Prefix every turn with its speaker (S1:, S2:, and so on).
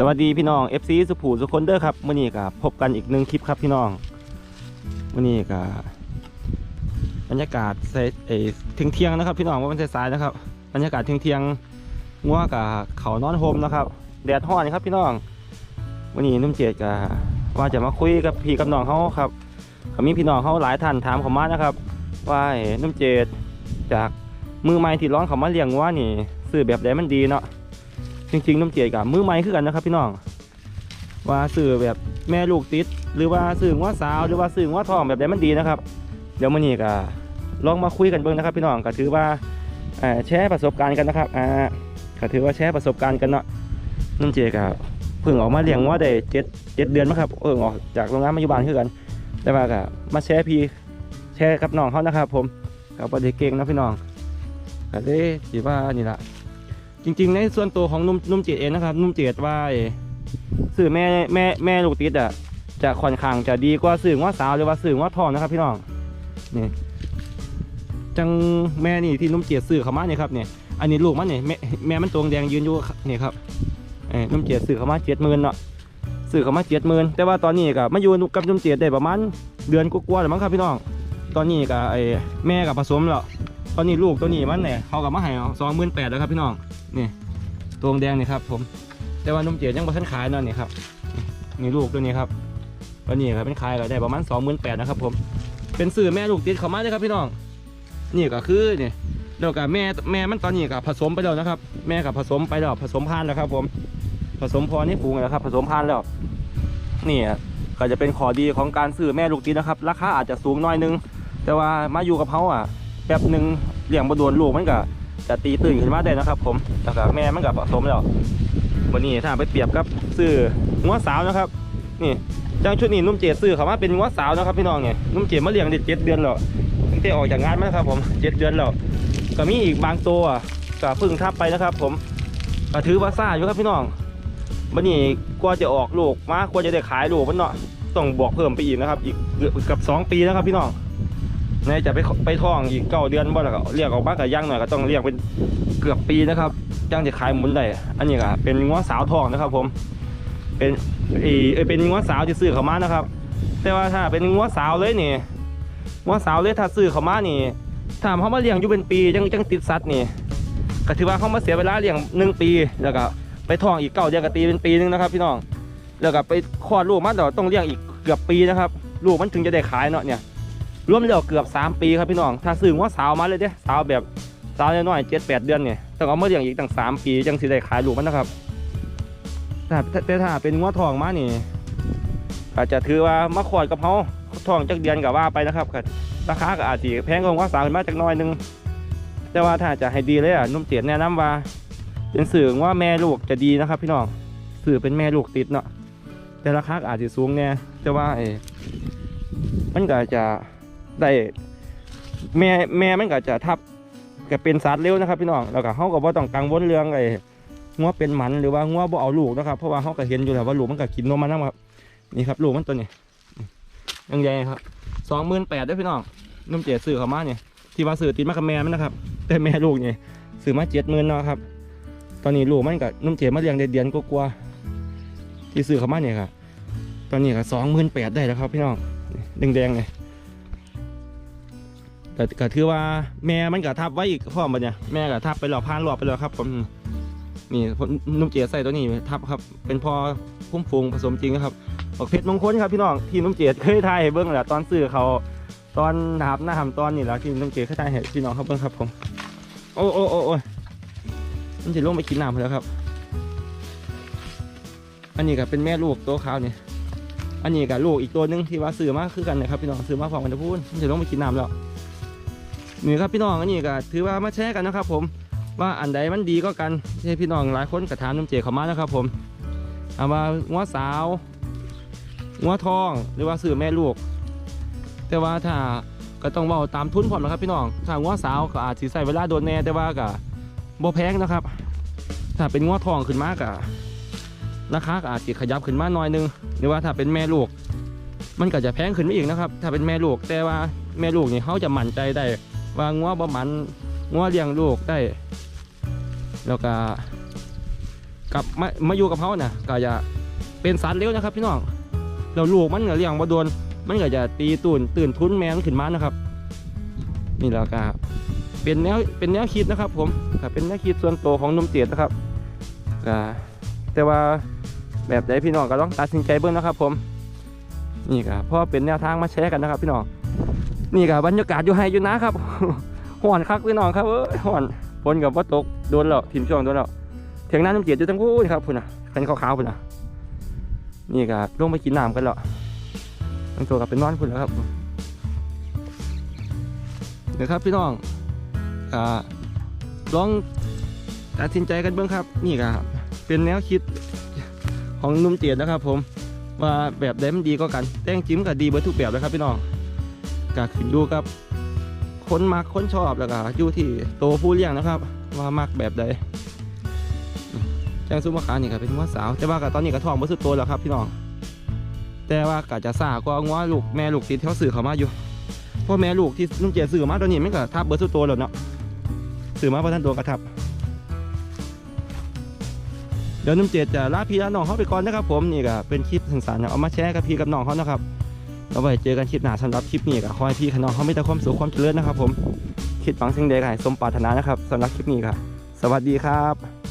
S1: สวัสดีพี่น้อง FC สุภูสุคนเดอครับมื่อนี้ก็พบกันอีกหนึ่งคลิปครับพี่น้องมื่อนี้ก็บรรยากาศใส่เอที่ยงเที่ยงๆนะครับ พี่น้องว่ามันสายๆนะครับ บรรยากาศเที่ยงเที่ยงงัวกับเขานอนโฮมนะครับแดดฮ้อนครับพี่น้องวันนี้นุ่มเจดก็ว่าจะมาคุยกับพี่กับน้องเขาครับก็มีพี่น้องเขาหลายท่านถามเขามานะครับ ว่าไอ้นุ่มเจดจากมือใหม่ที่ร้องเขามาเลี้ยงงัวนี่ซื้อแบบใดมันดีเนาะ จริงๆน้ำเจียกับมือใหม่คือกันนะครับ พี่น้อง ว่าสื่อแบบแม่ลูกติด หรือว่าสื่อว่าสาวหรือว่าสื่อว่าทองแบบไหนมันดีนะครับ เดี๋ยวมื่อนี้ก็ลองมาคุยกันเบิ่งนะครับ พี่น้องก็ถือว่าแชร์ประสบการณ์กันนะครับอ่าก็ถือว่าแชร์ประสบการณ์กันเนาะน้ำเจียกับเพิ่งออกมาเลี้ยงว่าได้เจ็ดเจ็ดเดือนมั้งครับเพิ่งออกจากโรงงานมาอยู่บ้านคือกันแต่ว่าก็มาแชร์พี่แชร์กับน้องเขานะครับ ผมกับประเด็เก่งนะพี่น้องก็เลยคิดว่านี่ละ จริง ๆ ในส่วนตัวของนุ่มนุ่มเจดเองนะครับ นุ่มเจดว่าสื่อแม่แม่แม่ลูกติดอะจะค่อนข้างจะดีกว่าสื่อว่าสาวหรือว่าสื่อว่าทองนะครับ พี่น้องนี่จังแม่นี่ที่นุ่มเจดสื่อเขามาเนี่ยครับเนี่ยอันนี้ลูกมันเนี่ยแม่แม่มันตัวแดงยืนอยู่นี่ครับเอ้นุ่มเจดสื่อเขามาเจ็ดหมื่นเนาะสื่อเขามาเจ็ดหมื่นแต่ว่าตอนนี้ก็มาอยู่กับนุ่มเจดได้ประมาณเดือนกว่าๆแล้วมั้งครับพี่น้อง ตอนนี้ก็ไอ้แม่กับผสมแล้ว ตอนนี้ลูกตัวนี้มันเนี่ยเขากับมาให้สองหมื่นแปดแล้วครับพี่น้องนี่ตัวแดงนี่ครับ ผม แต่ว่านมเจียยังบ่ทันขายนาะนี่ครับนี่ลูกตัวนี้ครับตัวนี้ครับเป็นขายก็ได้ประมาณสองหมื่นแปดนะครับผมเป็นสื่อแม่ลูกติดเขามาเลยครับพี่น้อง นี่ก็คือนี่แล้วก็แม่แม่มันตอนนี้ก็ผสมไปแล้วนะครับ แม่กับผสมไปแล้วผสมพันธุ์แล้วครับ ผม ผสมพอนี่ฝูงแล้วครับ ผสมพันธุ์แล้วนี่ก็จะเป็นข้อดีของการซื้อแม่ลูกติดนะครับ ราคาอาจจะสูงน้อยนึง แต่ว่ามาอยู่กับเขาอะ แป๊บหนึ่งเลี้ยงบดวนลูกมันก็จะตีตื่นขึ้นมาได้นะครับผมแล้วก็แม่มันก็ผสมแล้ววันนี้ถ้าไปเปรียบกับซื้องัวสาวนะครับ นี่จังชุดนี้นุ่มเจดซื้อเขามาเป็นงัวสาวนะครับพี่น้องเนี่ยนุ่มเจดมาเลี้ยงได้เจ็ดเดือนแล้วตั้งแต่ออกจากงานมานะครับผมเจ็ดเดือนแล้วก็มีอีกบางตัวก็พิ่งทับไปนะครับ ผมก็ถือว่าซ่าอยู่ครับพี่น้องวันนี้กว่าจะออกลูกมากว่าจะได้ขายลูกมันเนาะต้องบวกเพิ่มไปอีกนะครับ อีกเกือบกับสองปีนะครับพี่น้อง ในจะไปไปท่องอีกเก้าเดือนบ่แล้วก็เรียกออกมากับย่างหน่อยก็ต้องเรียกเป็นเกือบปีนะครับย่างจะขายหมุนได้อันนี้ก็เป็นง้อสาวทองนะครับ ผม เป็นเออเอเป็นง้อสาวที่ซื้อเขามานะครับ แต่ว่าถ้าเป็นง้อสาวเลยนี่ง้อสาวเลยถ้าซื้อเขามานี่ถ้าเขามาเลี้ยงอยู่เป็นปีจังจังติดสัตว์นี่ก็ถือว่าเขามาเสียเวลาเลี้ยงหนึ่งปีแล้วก็ไปท่องอีกเก้าเดือนก็ตีเป็นปีหนึงนะครับ พี่น้องแล้วก็ไปคลอดลูกมาแต่ต้องเลี้ยงอีกเกือบปีนะครับ ลูกมันถึงจะได้ขายเนาะเนี่ย รวมแล้วเกือบ 3 ปีครับพี่น้อง ถ้าซื้อว่าสาวมาเลยเด้สาวแบบสาวน้อยๆเจ็ดแปดเดือนเนี่ยต้องเอามาเลี้ยงอีกตั้งสามปีจังสิได้ขายลูกมันนะครับแต่แต่ถ้าเป็นงัวทองมานี่อาจจะถือว่ามาขอดกับเขาทองจักเดือนกับว่าไปนะครับก็ราคาก็อาจจะแพงกว่างัวสาวขึ้นมาจักน้อยหนึงแต่ว่าถ้าจะให้ดีเลยอะนุ่มเจียดแนะนำว่า เป็นสื่อว่าแม่ลูกจะดีนะครับ พี่น้องสื่อเป็นแม่ลูกติดเนาะแต่ราคาอาจจะสูงแน่แต่ว่าเออมันก็จะ ได้แม่แม่มันก็จะทับก็เป็นสัตว์เร็วนะครับพี่น้องแล้วก็เขาก็บ่ต้องกังวลเรื่องไอ้งัวเป็นหมันหรือว่างัวบ่เอาลูกนะครับเพราะว่าเขาก็เห็นอยู่แล้วว่าลูกมันก็กินนมมันนะครับนี่ครับลูกมันตัวนี้ยังใหญ่ครับสองหมื่นแปดด้วยพี่น้องนุ่มเจ๋ซื้อเขามาเนี่ยที่ว่าซื้อติดมากับแม่มันนะครับ แต่แม่ลูกเนี่ยซื้อมาเจ็ดหมื่นเนาะครับ ตอนนี้ลูกมันกับนุ่มเจ๋มาเลี้ยงได้เดือนกว่าๆที่ซื้อเขามาเนี่ยครับตอนนี้ก็สองหมื่นแปดได้แล้วครับพี่น้องแดงๆเลย ก็ถือว่าแม่มันก็ทับไว้อีกพร้อมบัดเนี่ยแม่ก็ทับไปแล้วผ่านรอไปแล้วครับผมนี่นุ่มเจียใส่ตัวนี้ทับครับ เป็นพอพุ่มฟูงผสมจริงครับบอกเพชรมงคลครับพี่น้องที่นุ่มเจียเคยถ่ายเบิ้งแหละตอนซื้อเขาตอนหาบหน้าทำตอนนี่แหละที่นุ่มเจียเคยถ่ายให้พี่น้องครับเบิ้งครับผมโอ้โอ้โอ้โอ้มันจะลงไปกินน้ำแล้วครับ อันนี้ก็เป็นแม่ลูกตัวขาวนี่อันนี้กับลูกอีกตัวหนึงที่ว่าซื้อมาคือกันนะครับพี่น้องซื้อมาพร้อมกันจะพูดมันจะลงไปกินน้ำแล้ว นี่ครับพี่น้องอันนี้ก็ถือว่ามาแชร์กันนะครับ ผมว่าอันใดมันดีก็กันให้พี่น้องหลายคนกระถามน้ำเจเขามานะครับ ผมเอาว่างัวสาวงัวทองหรือว่าสื่อแม่ลูก แต่ว่าถ้าก็ต้องเว่าตามทุนผมนะครับพี่น้องถ้างัวสาวก็อาจจะใส่เวลาโดนแน่แต่ว่าก็บ่แพงนะครับ ถ้าเป็นงัวทองขึ้นมากะราคาก็อาจจะขยับขึ้นมาหน่อยนึง หรือว่าถ้าเป็นแม่ลูก มันก็จะแพงขึ้นไปอีกนะครับ ถ้าเป็นแม่ลูกแต่ว่าแม่ลูกนี่เขาจะมั่นใจได้ ว่างัวบ่มันงัวเลี้ยงลูกได้ แล้วก็กลับมามาอยู่กับเขาเนี่ยก็จะเป็นสารเลี้ยวนะครับ พี่น้องเราลูกมันก็เลี้ยงบ่โดนมันก็จะตีตุ่นตื่นทุนแมงขึ้นมานะครับ นี่แล้วก็เป็นแนวเป็นแนวคิดนะครับ ผมก็เป็นแนวคิดส่วนตัวของนุ่มเจียดนะครับก็แต่ว่าแบบใดพี่น้องก็ต้องตัดสินใจเบิ่งนะครับ ผมนี่ก็พราะเป็นแนวทางมาแชร์กันนะครับ พี่น้อง นี่ก็บบรรยากาศอยู่ไฮอยู่นะครับห่อนคักพี่น้องครับเอ้ยห่อนฝนกับว่าตกโดนแล้วถิ่มช่วงโดนแล้วเถียงน้ำน้ำเจียดอยู่ทั้งคู่นี่ครับพุ่นนะคันขาวๆพุ่นนะนี่ก็ลงไปกินน้ำกันแล้วทั้งตัวกับเป็นนอนพุ่นแล้วครับเดี๋ยวครับพี่น้องอ่าลองตัดสินใจกันเบ้างครับ นี่ก็เป็นแนวคิดของนุ่มเจียดนะครับ ผมว่าแบบใดมันดีก็กัน แต่จริงๆมันก็ดีเบิดทุกแบบเลยครับพี่น้อง ก็ขึ้นอยู่กับคนมักคนชอบแล้วก็อยู่ที่โตผู้เลี้ยงนะครับ ว่ามักแบบใดแจ้งซุปมะขามนี่ก็เป็นงัวสาว แต่ว่าก็ตอนนี้ก็ท้องบ่สุดโตแล้วครับพี่น้อง แต่ว่าก็จะซากว่างัวลูกแม่ลูกที่เขาซื้อเขามาอยู่เพราะแม่ลูกที่นุ่มเจซื้อมาตอนนี้มันก็ทับเบิดสุดโตแล้วเนาะซื้อมาเพราะท่านตัวกระทับ เดี๋ยวนุ่มเจียจะลาพี่ลาน้องเขาไปก่อนนะครับ ผมนี่ก็เป็นคลิปสั้นๆเอามาแชร์กับพี่กับน้องเขานะครับ เราไว้เจอกันคลิปหน้าสำหรับคลิปนี้ก็ขอให้พี่ขนองเขาไม่แต่ความสุขความเจริญนะครับผมคิดหวังสิ่งใดก็ให้สมปรารถนานะครับสำหรับคลิปนี้ครับสวัสดีครับ